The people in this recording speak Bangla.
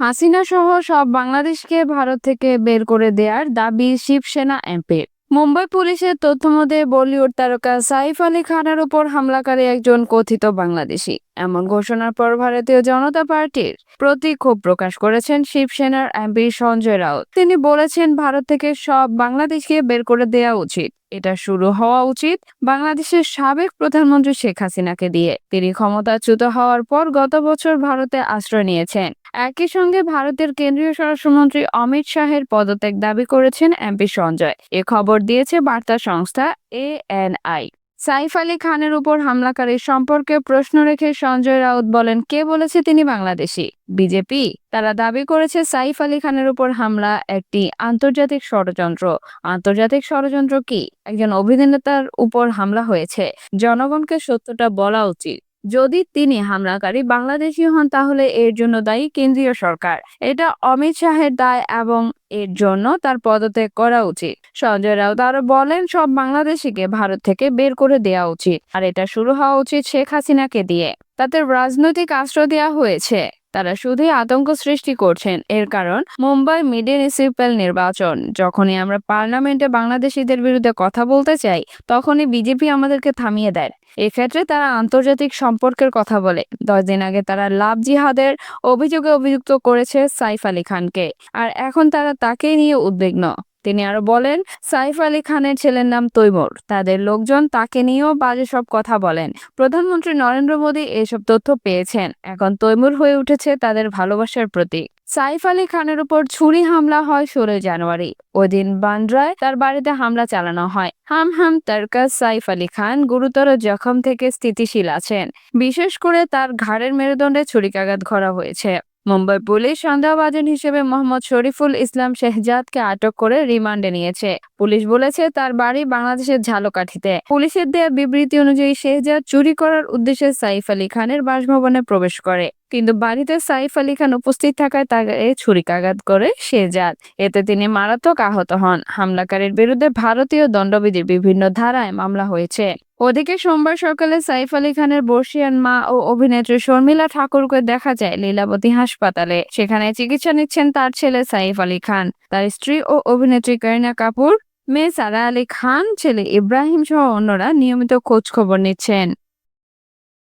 হাসিনা সহ সব বাংলাদেশকে ভারত থেকে বের করে দেয়ার দাবি শিবসেনা এমপির মুম্বাই পুলিশের তথ্য তথ্যমতে বলিউড তারকা সাইফ আলী খানের উপর হামলাকারী একজন কথিত বাংলাদেশি। এমন ঘোষণার পর ভারতীয় জনতা পার্টির প্রতি ক্ষোভ প্রকাশ করেছেন শিবসেনার এমপি সঞ্জয় রাউত। তিনি বলেছেন, ভারত থেকে সব বাংলাদেশকে বের করে দেওয়া উচিত। এটা শুরু হওয়া উচিত বাংলাদেশের সাবেক প্রধানমন্ত্রী শেখ হাসিনাকে দিয়ে। তিনি ক্ষমতাচ্যুত হওয়ার পর গত বছর ভারতে আশ্রয় নিয়েছেন। একই সঙ্গে ভারতের কেন্দ্রীয় স্বরাষ্ট্রমন্ত্রী অমিত শাহের পদত্যাগ দাবি করেছেন এমপি সঞ্জয়। এ খবর দিয়েছে বার্তা সংস্থা এএনআই। সাইফ আলী খানের উপর হামলাকারীর সম্পর্কে প্রশ্ন রেখে সঞ্জয় রাউত বলেন, কে বলেছে তিনি বাংলাদেশি? বিজেপি, তারা দাবি করেছে সাইফ আলী খানের উপর হামলা একটি আন্তর্জাতিক ষড়যন্ত্র। আন্তর্জাতিক ষড়যন্ত্র কি? একজন অভিনেতার উপর হামলা হয়েছে। জনগণকে সত্যটা বলা উচিত। যদি তিনি হামলাকারী বাংলাদেশি হন, তাহলে এর জন্য দায়ী কেন্দ্রীয় সরকার। এটা অমিত শাহের দায় এবং এর জন্য তার পদত্যাগ করা উচিত। সঞ্জয় রাউত আরও বলেন, সব বাংলাদেশিকে ভারত থেকে বের করে দেওয়া উচিত। আর এটা শুরু হওয়া উচিত শেখ হাসিনাকে দিয়ে। তাদের রাজনৈতিক আশ্রয় দেওয়া হয়েছে। তারা শুধুই আতঙ্ক সৃষ্টি করছেন। এর কারণ, মুম্বাই মিউনিসিপ্যাল নির্বাচন। যখনই আমরা পার্লামেন্টে বাংলাদেশিদের বিরুদ্ধে কথা বলতে চাই, তখনই বিজেপি আমাদেরকে থামিয়ে দেয়। এক্ষেত্রে তারা আন্তর্জাতিক সম্পর্কের কথা বলে। দশ দিন আগে তারা লাভ জিহাদের অভিযোগে অভিযুক্ত করেছে সাইফ আলী খানকে। আর এখন তারা তাকেই নিয়ে উদ্বিগ্ন। তিনি আরও বলেন, সাইফ আলী খানের ছেলের নাম তৈমুর। তাদের লোকজন তাকে নিয়েও বাজে সব কথা বলেন। প্রধানমন্ত্রী নরেন্দ্র মোদী এসব তথ্য পেয়েছেন। এখন তৈমুর হয়ে উঠেছে তাদের ভালোবাসার প্রতীক। সাইফ আলী খানের উপর ছুরি হামলা হয় ষোলোই জানুয়ারি। ওই দিন বান্দ্রায় তার বাড়িতে হামলা চালানো হয়। হাম হাম তারকাস সাইফ আলী খান গুরুতর জখম থেকে স্থিতিশীল আছেন। বিশেষ করে তার ঘাড়ের মেরুদণ্ডে ছুরিকাঘাত করা হয়েছে। মুম্বাই পুলিশ সন্দেহভাজন হিসেবে মোহাম্মদ শরীফুল ইসলাম শেহজাদকে আটক করে রিমান্ডে নিয়েছে। পুলিশ বলেছে, তার বাড়ি বাংলাদেশের ঝালকাঠিতে। পুলিশের দেয়া বিবৃতি অনুযায়ী, শেহজাদ চুরি করার উদ্দেশ্যে সাইফ আলী খানের বাসভবনে প্রবেশ করে। কিন্তু বাড়িতে সাইফ আলী খান উপস্থিত থাকায় তাকে ছুরিকাঘাত করে শেহজাদ। এতে তিনি মারাত্মক আহত হন। হামলাকারীর বিরুদ্ধে ভারতীয় দণ্ডবিধির বিভিন্ন ধারায় মামলা হয়েছে। ওদিকে সোমবার সকালে সাইফ আলী খানের বর্ষিয়ান মা ও অভিনেত্রী শর্মিলা ঠাকুরকে দেখা যায় লীলাবতী হাসপাতালে। সেখানে চিকিৎসা নিচ্ছেন তার ছেলে সাইফ আলী খান। তার স্ত্রী ও অভিনেত্রী করিনা কাপুর, মেয়ে সারা আলী খান, ছেলে ইব্রাহিম সহ অন্যরা নিয়মিত খোঁজ খবর নিচ্ছেন।